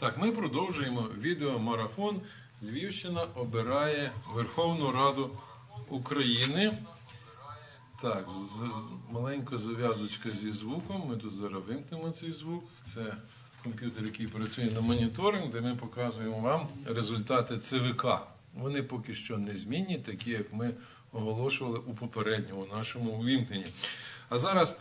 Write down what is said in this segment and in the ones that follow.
Так, ми продовжуємо відеомарафон. Львівщина обирає Верховну Раду України. Так, з- маленька зав'язочка зі звуком. Ми тут зараз вимкнемо цей звук. Це комп'ютер, який працює на моніторинг, де ми показуємо вам результати ЦВК. Вони поки що не змінні, такі як ми оголошували у попередньому нашому увімкненні. А зараз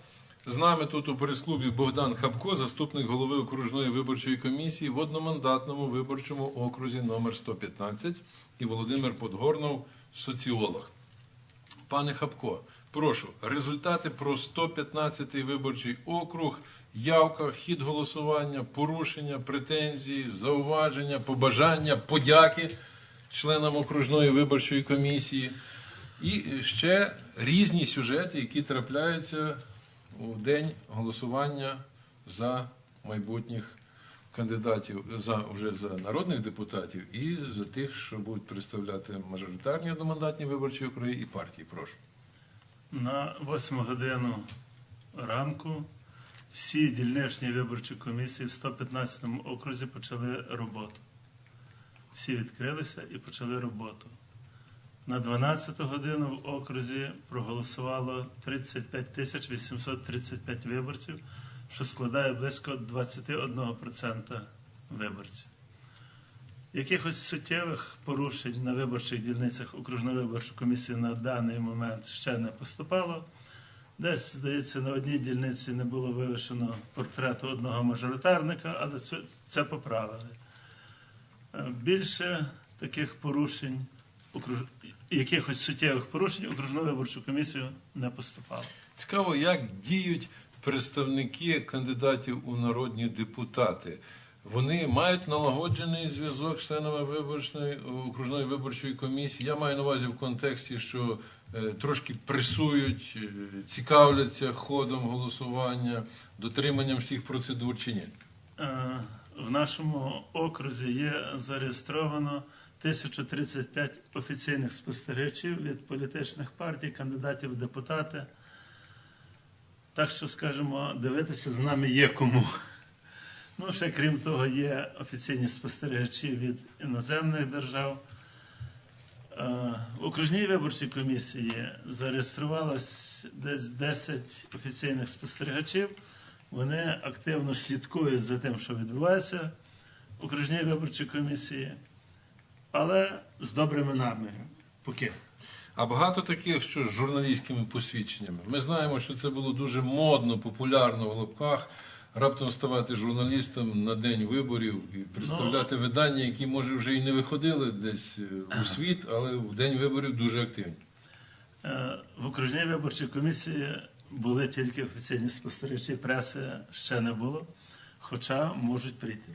з нами тут у прес-клубі Богдан Хапко, заступник голови окружної виборчої комісії в одномандатному виборчому окрузі номер 115 і Володимир Подгорнов, соціолог. Пане Хапко, прошу, результати про 115-й виборчий округ, явка, хід голосування, порушення, претензії, зауваження, побажання, подяки членам окружної виборчої комісії. І ще різні сюжети, які трапляються у день голосування за майбутніх кандидатів за вже за народних депутатів і за тих, що будуть представляти мажоритарні одномандатні виборчі округи і партії. Прошу. На 8 годину ранку всі дільничні виборчі комісії в 115 окрузі почали роботу. Всі відкрилися і почали роботу. На 12 годину в окрузі проголосувало 35 тисяч 835 виборців, що складає близько 21% виборців. Якихось суттєвих порушень на виборчих дільницях окружної виборчої комісії на даний момент ще не поступало. Десь, здається, на одній дільниці не було вивішено портрету одного мажоритарника, але це, поправили. Е, Більше таких порушень. Якихось суттєвих порушень окружну виборчу комісію не поступало. Цікаво, як діють представники кандидатів у народні депутати. Вони мають налагоджений зв'язок з членами виборчої окружної виборчої комісії. Я маю на увазі в контексті, що е, трошки пресують, е, цікавляться ходом голосування, дотриманням всіх процедур чи ні. Е, В нашому окрузі є зареєстровано 1035 офіційних спостерігачів від політичних партій, кандидатів в депутати. Так що, скажімо, дивитися з нами є кому. Ну, ще крім того, є офіційні спостерігачі від іноземних держав. Е, В окружній виборчій комісії зареєструвалось десь 10 офіційних спостерігачів. Вони активно слідкують за тим, що відбувається в окружній виборчій комісії, але з добрими намірами. Поки. А багато таких, що з журналістськими посвідченнями. Ми знаємо, що це було дуже модно, популярно в лапках. Раптом ставати журналістом на день виборів і представляти видання, які може вже і не виходили десь е, у світ, але в день виборів дуже активні. Е, В окружній виборчій комісії були тільки офіційні спостерігачі, преси ще не було, хоча можуть прийти.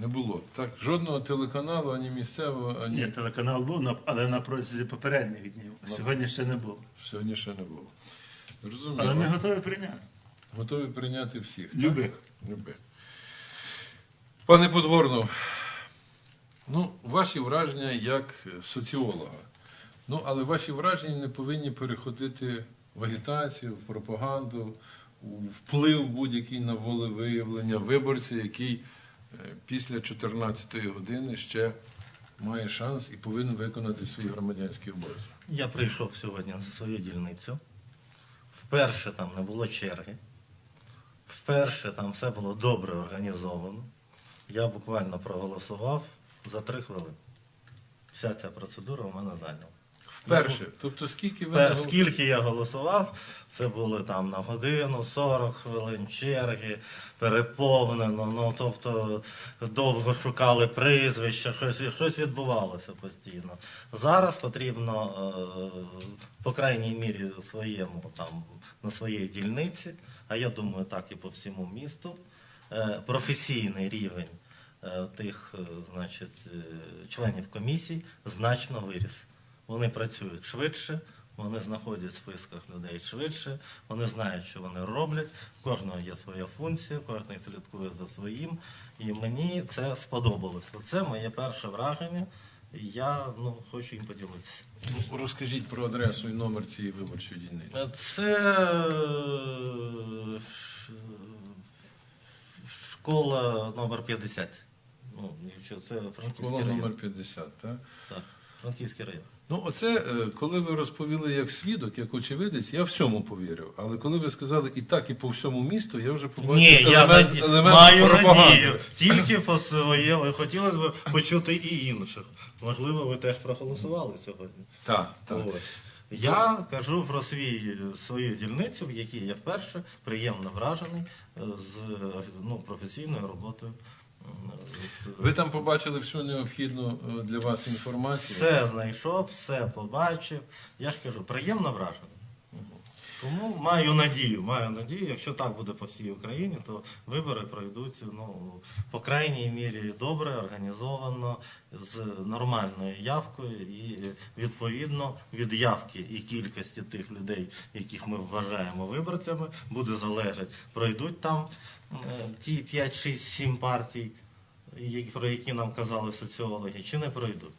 Не було. Так, жодного телеканалу, ані місцевого, ані Ні, телеканал був, але на протязі попередніх днів. Сьогодні ще не було. сьогодні ще не було. Зрозуміло. Але ми готові прийняти. Готові прийняти всіх. так? Любих. Любих. Пане Подгорнов, ну, ваші враження як соціолога. Ну, але ваші враження не повинні переходити в агітацію, в пропаганду, у вплив будь-який на волевиявлення виборця, який після 14-ї години ще має шанс і повинен виконати свій громадянський обов'язок. Я прийшов сьогодні на свою дільницю. Вперше там не було черги. Вперше там все було добре організовано. Я буквально проголосував за три хвилини. Вся ця процедура у мене зайняла. Вперше. Тобто, скільки ви Пер- Скільки я голосував, це було там на годину, 40 хвилин черги, переповнено. Ну тобто довго шукали прізвища, щось, щось відбувалося постійно. Зараз потрібно, е, по крайній мірі, своєму там на своїй дільниці, а я думаю, так і по всьому місту, е, професійний рівень е, тих, значить, членів комісій значно виріс. Вони працюють швидше, вони знаходять в списках людей швидше, вони знають, що вони роблять. У кожного є своя функція, кожен слідкує за своїм. І мені це сподобалося. Це моє перше враження. Я ну, хочу їм поділитися. Ну, Розкажіть про адресу і номер цієї виборчої дільниці. Це е, школа номер 50. Ну, якщо це Франківський Школа район. номер 50, так? Так, Франківський район. Ну, оце, е, коли ви розповіли як свідок, як очевидець, я всьому повірив. Але коли ви сказали і так, і по всьому місту, я вже побачив Ні, я елемент, наді... елемент маю пропаганди. надію. Тільки по своєму. Хотілося б почути і інших. Можливо, ви теж проголосували сьогодні. Так, так. Ось. Я кажу про свій, свою дільницю, в якій я вперше приємно вражений е, з ну, професійною роботою. Ви там побачили всю необхідну е, для вас інформацію. Все знайшов, все побачив. Я ж кажу, приємно вражений. Тому маю надію, маю надію, якщо так буде по всій Україні, то вибори пройдуть ну, по крайній мірі добре, організовано, з нормальною явкою і відповідно від явки і кількості тих людей, яких ми вважаємо виборцями, буде залежати, пройдуть там е, ті 5, 6, 7 партій, про які нам казали соціологи, чи не пройдуть.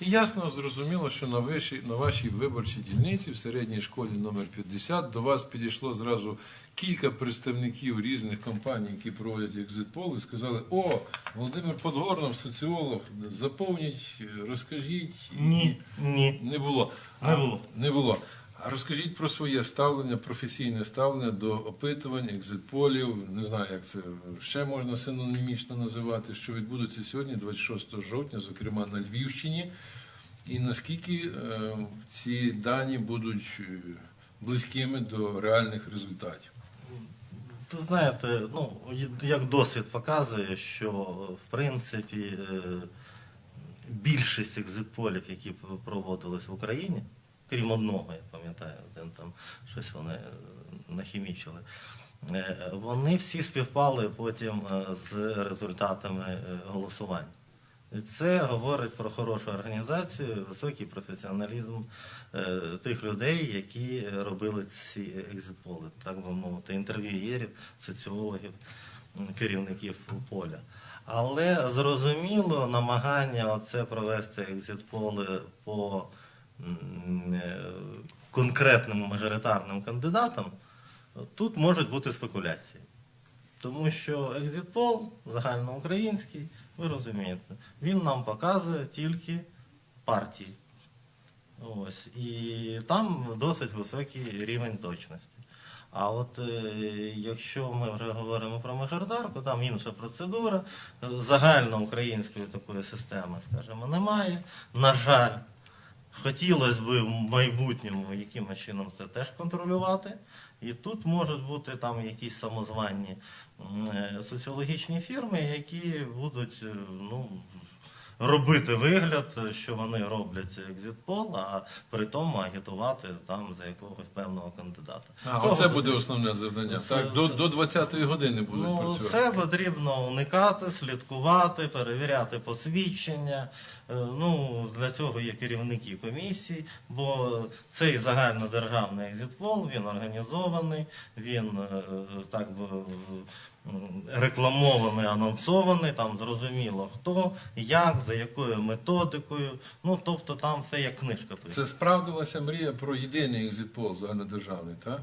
І ясно зрозуміло, що на виші, на вашій виборчій дільниці в середній школі номер 50 до вас підійшло зразу кілька представників різних компаній, які проводять екзитпол, і сказали: О, Володимир Подгорнов, соціолог, заповніть, розкажіть. Ні, ні. Не було. Не було. Не було. Розкажіть про своє ставлення, професійне ставлення до опитувань, екзитполів. Не знаю, як це ще можна синонімічно називати, що відбудуться сьогодні, 26 жовтня, зокрема на Львівщині. І наскільки е, ці дані будуть е, близькими до реальних результатів? Ви знаєте, ну, як досвід показує, що в принципі е, більшість екзитполів, які проводились в Україні, крім одного, я пам'ятаю, один там щось вони е, нахімічили, е, вони всі співпали потім е, з результатами голосувань. Це говорить про хорошу організацію, високий професіоналізм тих людей, які робили ці екзитполи, так би мовити, інтерв'юєрів, соціологів, керівників поля. Але зрозуміло, намагання оце провести екзитполи по конкретним мажоритарним кандидатам, тут можуть бути спекуляції. Тому що екзитпол загальноукраїнський, ви розумієте, він нам показує тільки партії. Ось. І там досить високий рівень точності. А от е, якщо ми вже говоримо про мажоритарку, там інша процедура, е, загальноукраїнської такої системи, скажімо, немає. На жаль, хотілося б в майбутньому якимось чином це теж контролювати. І тут можуть бути там якісь самозванні е, соціологічні фірми, які будуть е, ну, робити вигляд, що вони роблять екзитпол, а при тому агітувати там за якогось певного кандидата. А, Цього оце буде основне завдання. Це- так, до, це- до 20-ї години будуть Ну, працювати. це потрібно уникати, слідкувати, перевіряти посвідчення. Е, Ну, для цього є керівники комісій, бо цей загальнодержавний екзитпол, він організований, він е, так би рекламований, анонсований, там зрозуміло хто, як, за якою методикою. Ну, тобто там все як книжка пише. Це справдилася мрія про єдиний екзитпол загальнодержавний, так?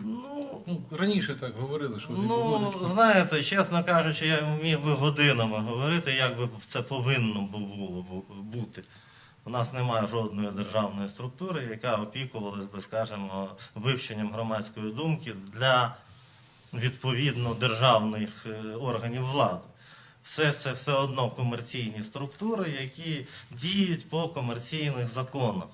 Ну, Ну, раніше так говорили, що Ну, знаєте, чесно кажучи, я міг би годинами говорити, як би це повинно було бути. У нас немає жодної державної структури, яка опікувалась би, скажімо, вивченням громадської думки для відповідно державних е, органів влади. Все це все одно комерційні структури, які діють по комерційних законах.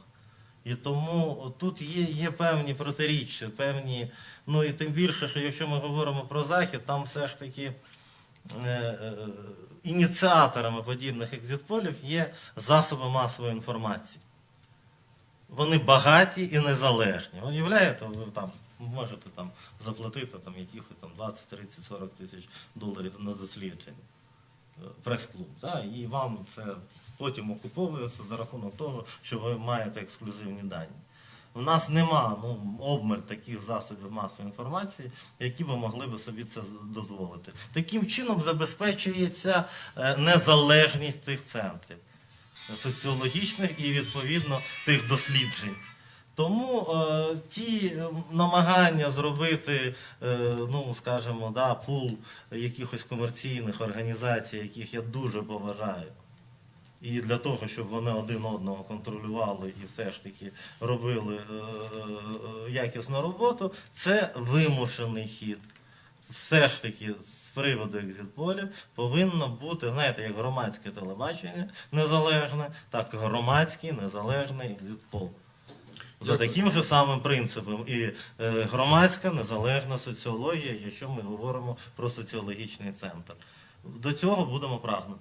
І тому тут є, є певні протиріччя, певні, ну і тим більше, що якщо ми говоримо про Захід, там все ж таки е, е, ініціаторами подібних екзитполів є засоби масової інформації. Вони багаті і незалежні. Уявляєте, ви там можете там заплатити там, якихось там 20, 30, 40 тисяч доларів на дослідження. Е, Прес-клуб. Да? І вам це потім окуповується за рахунок того, що ви маєте ексклюзивні дані. У нас нема ну, обмаль таких засобів масової інформації, які би могли би собі це дозволити. Таким чином забезпечується е, незалежність тих центрів соціологічних і відповідно тих досліджень. Тому е, ті е, намагання зробити, е, ну скажімо, да, пул якихось комерційних організацій, яких я дуже поважаю. І для того, щоб вони один одного контролювали і все ж таки робили е, е, якісну роботу, це вимушений хід. Все ж таки з приводу екзитполів повинно бути, знаєте, як громадське телебачення незалежне, так і громадський незалежний екзитпол. За таким же самим принципом і е, громадська незалежна соціологія, якщо ми говоримо про соціологічний центр. До цього будемо прагнути.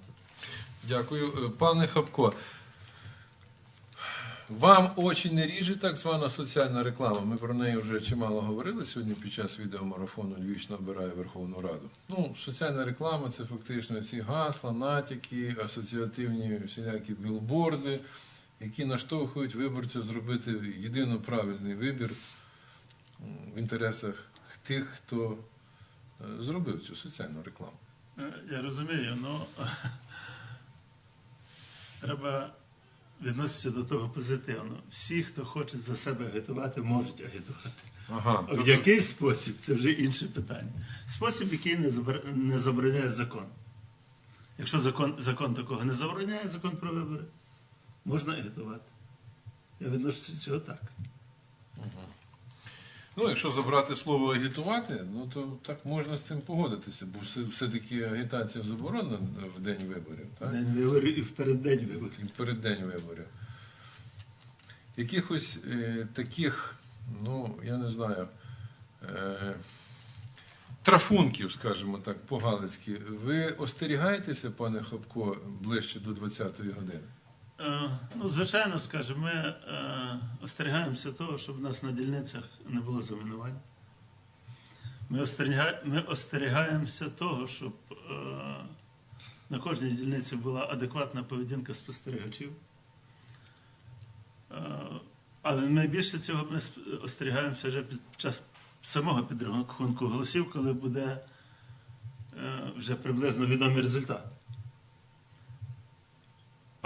Дякую. Е, Пане Хапко, вам очі не ріже так звана соціальна реклама. Ми про неї вже чимало говорили сьогодні під час відеомарафону Львівщина обирає Верховну Раду. Ну, соціальна реклама це фактично ці гасла, натяки, асоціативні всілякі білборди, які наштовхують виборця зробити єдино правильний вибір в інтересах тих, хто е, зробив цю соціальну рекламу. Е, Я розумію, але треба відноситися до того позитивно. Всі, хто хоче за себе агітувати, можуть агітувати. Ага, А в який спосіб це вже інше питання. Спосіб, який не, забар- не забороняє закон. Якщо закон, закон такого не забороняє, закон про вибори, можна агітувати. Я відношуся до цього так. Ну, якщо забрати слово агітувати, ну то так можна з цим погодитися, бо все, все-таки агітація заборонена в день виборів, так? День виборів і в переддень виборів. І в переддень виборів. Якихось е, таких, ну, я не знаю, е, трафунків, скажімо так, по-галицьки, ви остерігаєтеся, пане Хапко, ближче до 20-ї години? Е, Ну, звичайно, скажімо, ми е, остерігаємося того, щоб в нас на дільницях не було замінувань. Ми, ми остерігаємося того, щоб е, на кожній дільниці була адекватна поведінка спостерігачів. Але найбільше цього ми остерігаємося вже під час самого підрахунку голосів, коли буде вже приблизно відомий результат.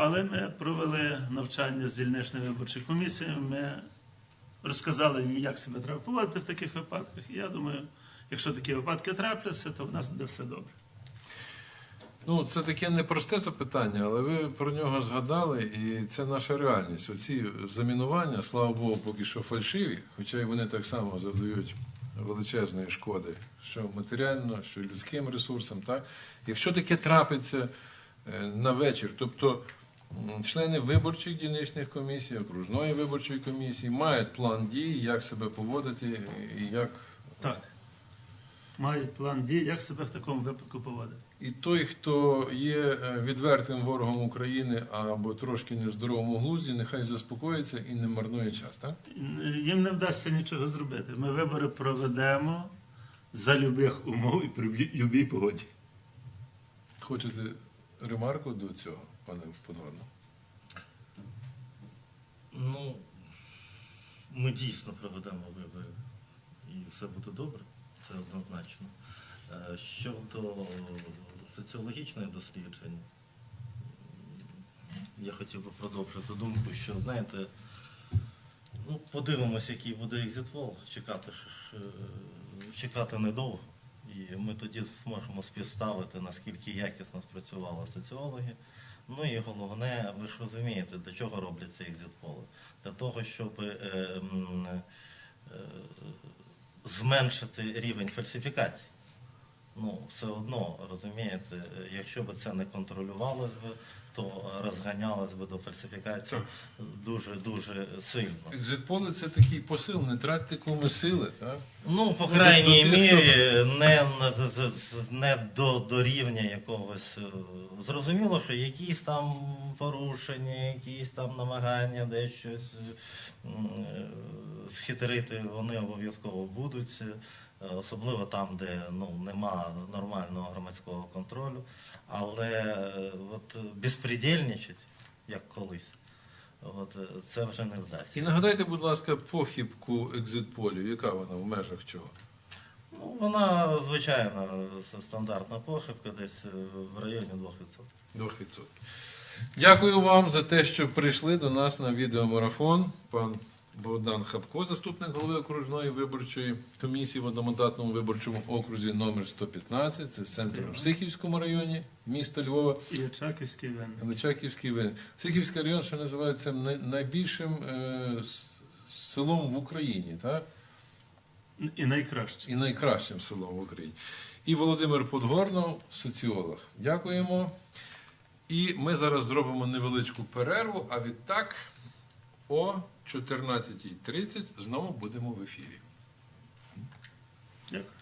Але ми провели навчання з дільничною виборчою комісією. Ми розказали їм, як себе треба поводити в таких випадках. І я думаю, якщо такі випадки трапляться, то в нас буде все добре. Ну, це таке непросте запитання, але ви про нього згадали, і це наша реальність. Оці замінування, слава Богу, поки що фальшиві, хоча й вони так само завдають величезної шкоди, що матеріально, що людським ресурсам. Так? Якщо таке трапиться е, на вечір, тобто члени виборчих дільничних комісій, окружної виборчої комісії мають план дій, як себе поводити і як. Так. Мають план дій, як себе в такому випадку поводити. І той, хто є е, відвертим ворогом України або трошки не в здоровому глузді, нехай заспокоїться і не марнує час, так? Їм не вдасться нічого зробити. Ми вибори проведемо за любих умов і при любій погоді. Хочете ремарку до цього, пане Подгорно? Ну, ми дійсно проведемо вибори, і все буде добре, це однозначно. Е, Щодо соціологічних досліджень, я хотів би продовжити думку, що, знаєте, ну, подивимося, який буде екзитвол, чекати, е, чекати недовго. І ми тоді зможемо співставити, наскільки якісно спрацювали соціологи. Ну і головне, ви ж розумієте, для чого робляться екзит-коли? Для того, щоб е, е, зменшити рівень фальсифікацій. Ну, все одно, розумієте, е, якщо б це не контролювалось би, то розганялось би до фальсифікацій дуже-дуже сильно. Екзитполи це такий посил, не тратьте кому сили, так? Ну, по крайній мірі, не, не до, до рівня якогось. е, Зрозуміло, що якісь там порушення, якісь там намагання десь щось е, схитрити, вони обов'язково будуть. Е, Особливо там, де ну, нема нормального громадського контролю. Але е, от безпредельничать, як колись, от, е, це вже не вдасться. І нагадайте, будь ласка, похибку екзитполів, яка вона в межах чого? Ну, вона, звичайно, стандартна похибка, десь в районі 2%. 2%. Дякую вам за те, що прийшли до нас на відеомарафон. Пан Богдан Хапко, заступник голови окружної виборчої комісії в одномандатному виборчому окрузі номер 115, це центр в Сихівському районі міста Львова. І Очаківський винник. Личаківський вин. Сихівський район, що називається найбільшим е, селом в Україні, так? І найкраще. і найкращим селом в Україні. І Володимир Подгорнов, соціолог. Дякуємо. І ми зараз зробимо невеличку перерву, а відтак о 14.30 знову будемо в ефірі. Дякую.